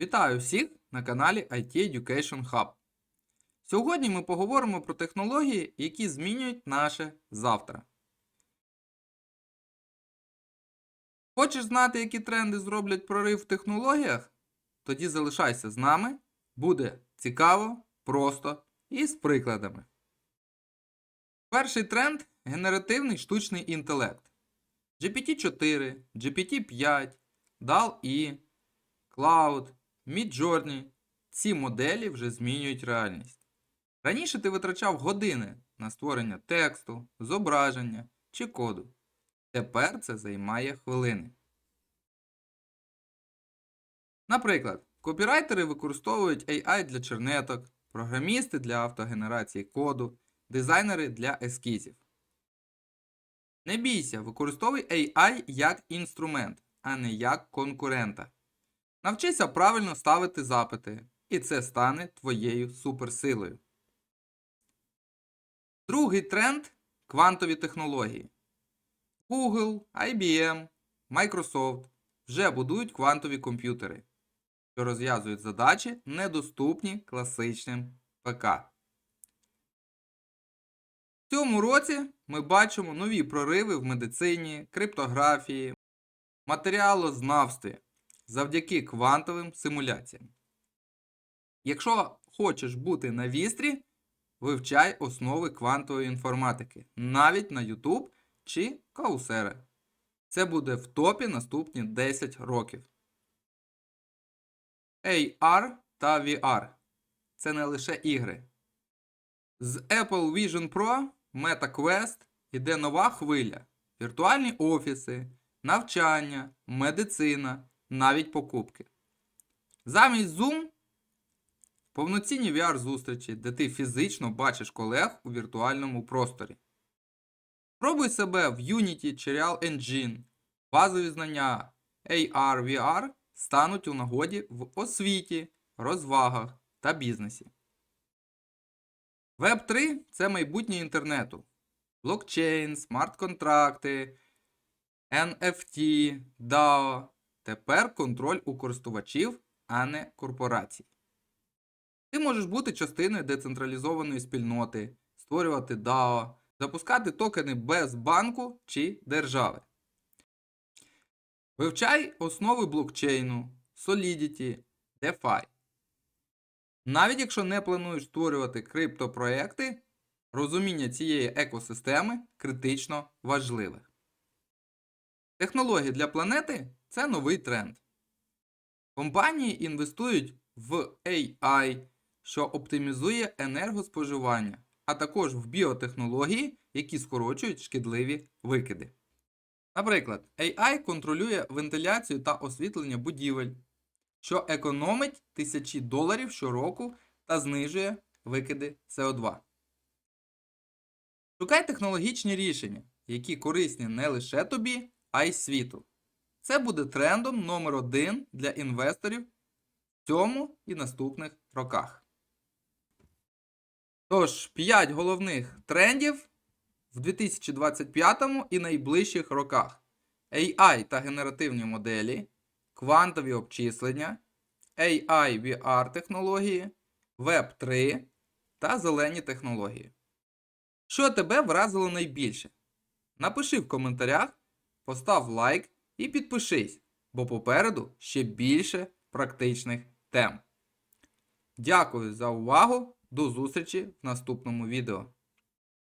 Вітаю всіх на каналі IT Education Hub. Сьогодні ми поговоримо про технології, які змінюють наше завтра. Хочеш знати, які тренди зроблять прорив в технологіях? Тоді залишайся з нами. Буде цікаво, просто і з прикладами. Перший тренд генеративний штучний інтелект. GPT-4, GPT-5, DAL-E, Cloud, Midjourney – ці моделі вже змінюють реальність. Раніше ти витрачав години на створення тексту, зображення чи коду. Тепер це займає хвилини. Наприклад, копірайтери використовують AI для чернеток, програмісти для автогенерації коду, дизайнери для ескізів. Не бійся, використовуй AI як інструмент, а не як конкурента. Навчися правильно ставити запити, і це стане твоєю суперсилою. Другий тренд квантові технології. Google, IBM, Microsoft вже будують квантові комп'ютери, що розв'язують задачі, недоступні класичним ПК. В цьому році ми бачимо нові прориви в медицині, криптографії, матеріалознавстві завдяки квантовим симуляціям. Якщо хочеш бути на вістрі, вивчай основи квантової інформатики навіть на YouTube чи Coursera. Це буде в топі наступні 10 років. AR та VR це не лише ігри. З Apple Vision Pro MetaQuest йде нова хвиля. Віртуальні офіси, навчання, медицина, навіть покупки. Замість Zoom повноцінні VR-зустрічі, де ти фізично бачиш колег у віртуальному просторі. Пробуй себе в Unity чи Real Engine. Базові знання AR, VR стануть у нагоді в освіті, розвагах та бізнесі. Web 3 це майбутнє інтернету. Блокчейн, смарт-контракти, NFT, DAO. Тепер контроль у користувачів, а не корпорацій. Ти можеш бути частиною децентралізованої спільноти, створювати DAO, запускати токени без банку чи держави. Вивчай основи блокчейну, Solidity, DeFi. Навіть якщо не плануєш створювати криптопроекти, розуміння цієї екосистеми критично важливе. Технології для планети це новий тренд. Компанії інвестують в AI, що оптимізує енергоспоживання, а також в біотехнології, які скорочують шкідливі викиди. Наприклад, AI контролює вентиляцію та освітлення будівель, що економить тисячі доларів щороку та знижує викиди СО2. Шукай технологічні рішення, які корисні не лише тобі, а й світу. Це буде трендом номер один для інвесторів в цьому і наступних роках. Тож, 5 головних трендів в 2025 і найближчих роках: AI та генеративні моделі, квантові обчислення, AI VR технології, Web 3 та зелені технології. Що тебе вразило найбільше? Напиши в коментарях, постав лайк і підпишись, бо попереду ще більше практичних тем. Дякую за увагу! До зустрічі в наступному відео.